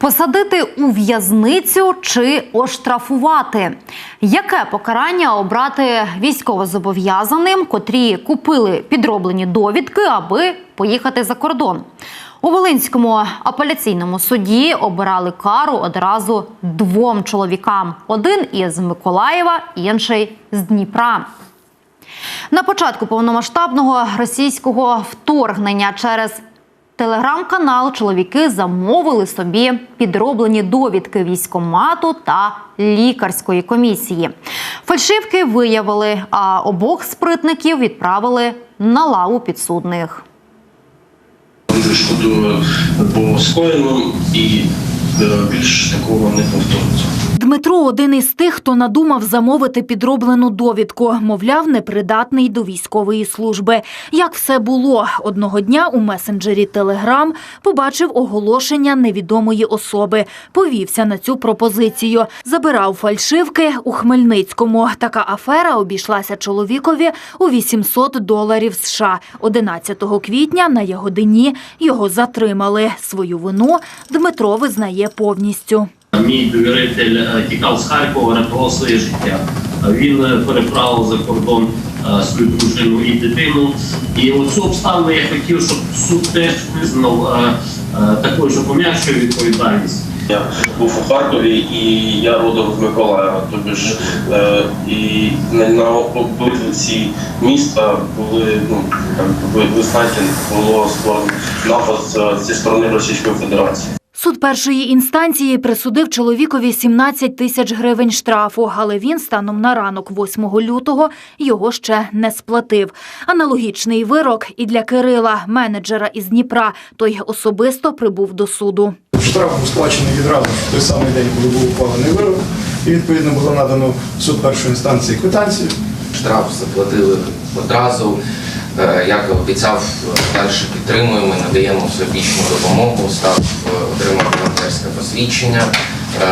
Посадити у в'язницю чи оштрафувати? Яке покарання обрати військовозобов'язаним, котрі купили підроблені довідки, аби поїхати за кордон? У Волинському апеляційному суді обирали кару одразу двом чоловікам: один із Миколаєва, інший з Дніпра. На початку повномасштабного російського вторгнення через телеграм-канал чоловіки замовили собі підроблені довідки військомату та лікарської комісії. Фальшивки виявили, а обох спритників відправили на лаву підсудних. Дуже шкодую по скоєному і е, більш такого не повториться. Дмитро один із тих, хто надумав замовити підроблену довідку, мовляв, непридатний до військової служби. Як все було одного дня у месенджері Телеграм побачив оголошення невідомої особи, повівся на цю пропозицію, забирав фальшивки у Хмельницькому. Така афера обійшлася чоловікові у 800 доларів США. 11 квітня на Ягодині його затримали. Свою вину Дмитро визнає повністю. Мій довіритель е, тікав з Харкова, рятував своє життя. Він е, переправив за кордон е, свою дружину і дитину. І оцю обставину я хотів, щоб суд теж визнав такою, що пом'якшує відповідальність. Був у Харкові і я родом з Миколаєва. Тобто ж е, і на, на обидві міста були ну як ви, було створено напад зі сторони Російської Федерації. Суд першої інстанції присудив чоловікові 17 тисяч гривень штрафу, але він станом на ранок 8 лютого його ще не сплатив. Аналогічний вирок і для Кирила, менеджера із Дніпра. Той особисто прибув до суду. Штраф був сплачений відразу в той самий день, коли був ухвалений вирок. І відповідно було надано в суд першої інстанції квитанцію. Штраф заплатили одразу. Е, Як обіцяв, далі підтримуємо, надаємо всебічну допомогу, став е, отримав волонтерське посвідчення е,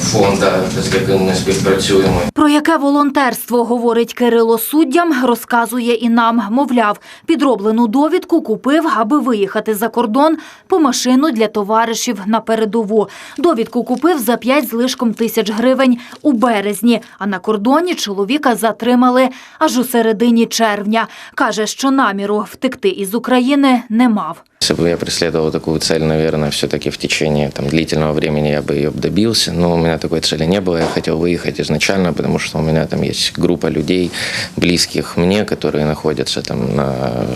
фонду, з яким ми співпрацюємо Про яке волонтерство говорить Кирило суддям, розказує і нам. Мовляв, підроблену довідку купив, аби виїхати за кордон по машину для товаришів на передову. Довідку купив за 5 з лишком тисяч гривень у березні, а на кордоні чоловіка затримали аж у середині червня. Каже, що наміру втекти із України не мав. Если бы я преследовал такую цель, наверное, все-таки в течение там, длительного времени я бы ее добился. Но у меня такой цели не было. Я хотел выехать изначально, потому что у меня там есть группа людей, близких мне, которые находятся там на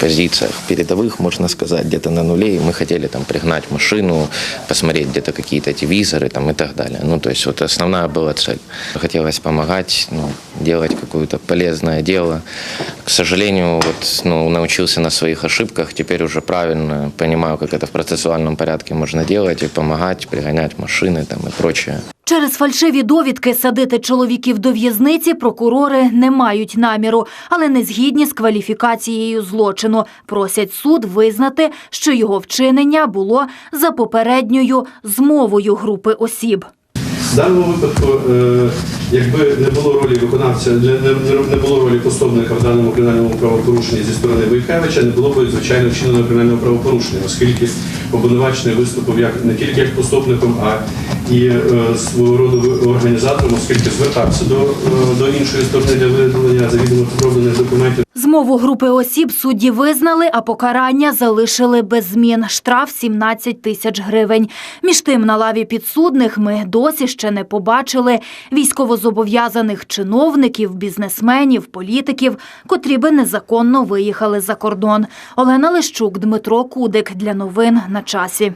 позициях передовых, можно сказать, где-то на нуле. И мы хотели там пригнать машину, посмотреть где-то какие-то телевизоры там, и так далее. Ну, то есть вот основная была цель. Хотелось помогать, ну, делать какое-то полезное дело. К сожалению, вот, ну, научился на своих ошибках. Теперь уже правильно понимаю, как это в процессуальном порядке можно делать и помогать, пригонять машины там, и прочее. Через фальшиві довідки садити чоловіків до в'язниці прокурори не мають наміру, але не згідні з кваліфікацією злочину. Просять суд визнати, що його вчинення було за попередньою змовою групи осіб. В даному випадку, е, якби не було ролі виконавця, не, було ролі пособника в даному кримінальному правопорушенні зі сторони Войкевича, не було б звичайно вчиненого кримінального правопорушення, оскільки обвинувачений виступив як не тільки як пособником, а і е, свого роду організатором, оскільки звертався до, е, до іншої сторони для видалення завідомо підроблених документів. Змову групи осіб судді визнали, а покарання залишили без змін. Штраф 17 тисяч гривень. Між тим, на лаві підсудних ми досі ще не побачили військовозобов'язаних чиновників, бізнесменів, політиків, котрі би незаконно виїхали за кордон. Олена Лищук, Дмитро Кудик для новин на часі.